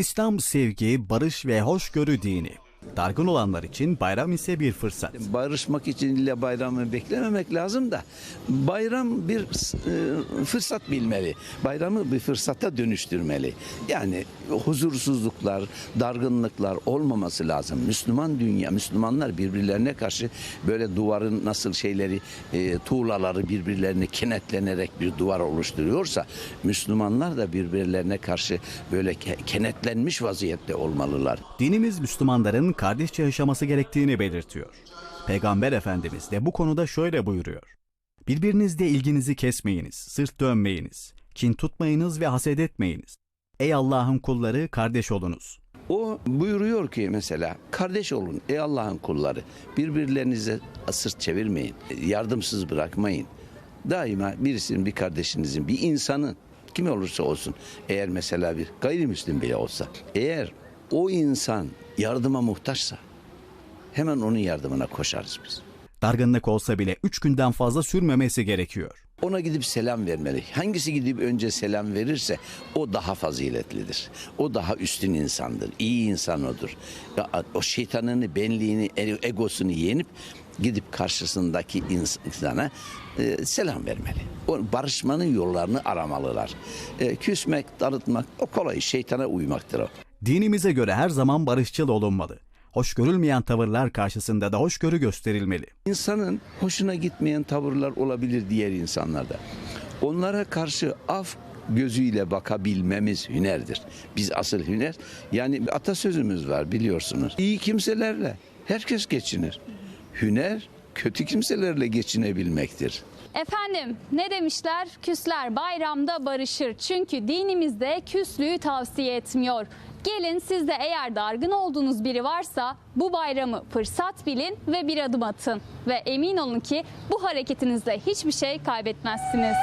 İslam sevgi, barış ve hoşgörü dini. Dargın olanlar için bayram ise bir fırsat. Barışmak için illa bayramı beklememek lazım da bayram bir e, fırsat bilmeli. Bayramı bir fırsata dönüştürmeli. Yani huzursuzluklar, dargınlıklar olmaması lazım. Müslüman dünya, Müslümanlar birbirlerine karşı böyle duvarın nasıl şeyleri, e, tuğlaları birbirlerine kenetlenerek bir duvar oluşturuyorsa Müslümanlar da birbirlerine karşı böyle ke- kenetlenmiş vaziyette olmalılar. Dinimiz Müslümanların kardeşçe yaşaması gerektiğini belirtiyor. Peygamber Efendimiz de bu konuda şöyle buyuruyor. Birbirinizle ilginizi kesmeyiniz, sırt dönmeyiniz, kin tutmayınız ve haset etmeyiniz. Ey Allah'ın kulları kardeş olunuz. O buyuruyor ki mesela kardeş olun ey Allah'ın kulları birbirlerinize sırt çevirmeyin yardımsız bırakmayın. Daima birisinin bir kardeşinizin bir insanın kim olursa olsun eğer mesela bir gayrimüslim bile olsa eğer o insan yardıma muhtaçsa hemen onun yardımına koşarız biz. Dargınlık olsa bile üç günden fazla sürmemesi gerekiyor. Ona gidip selam vermeli. Hangisi gidip önce selam verirse o daha faziletlidir. O daha üstün insandır. İyi insan odur. O şeytanını, benliğini, egosunu yenip gidip karşısındaki ins- insana e, selam vermeli. O barışmanın yollarını aramalılar. E, küsmek, darıtmak o kolay şeytana uymaktır o. Dinimize göre her zaman barışçıl olunmalı. Hoş görülmeyen tavırlar karşısında da hoşgörü gösterilmeli. İnsanın hoşuna gitmeyen tavırlar olabilir diğer insanlarda. Onlara karşı af gözüyle bakabilmemiz hünerdir. Biz asıl hüner yani atasözümüz var biliyorsunuz. İyi kimselerle herkes geçinir. Hüner kötü kimselerle geçinebilmektir. Efendim ne demişler? Küsler bayramda barışır. Çünkü dinimizde küslüğü tavsiye etmiyor. Gelin siz de eğer dargın olduğunuz biri varsa bu bayramı fırsat bilin ve bir adım atın. Ve emin olun ki bu hareketinizde hiçbir şey kaybetmezsiniz.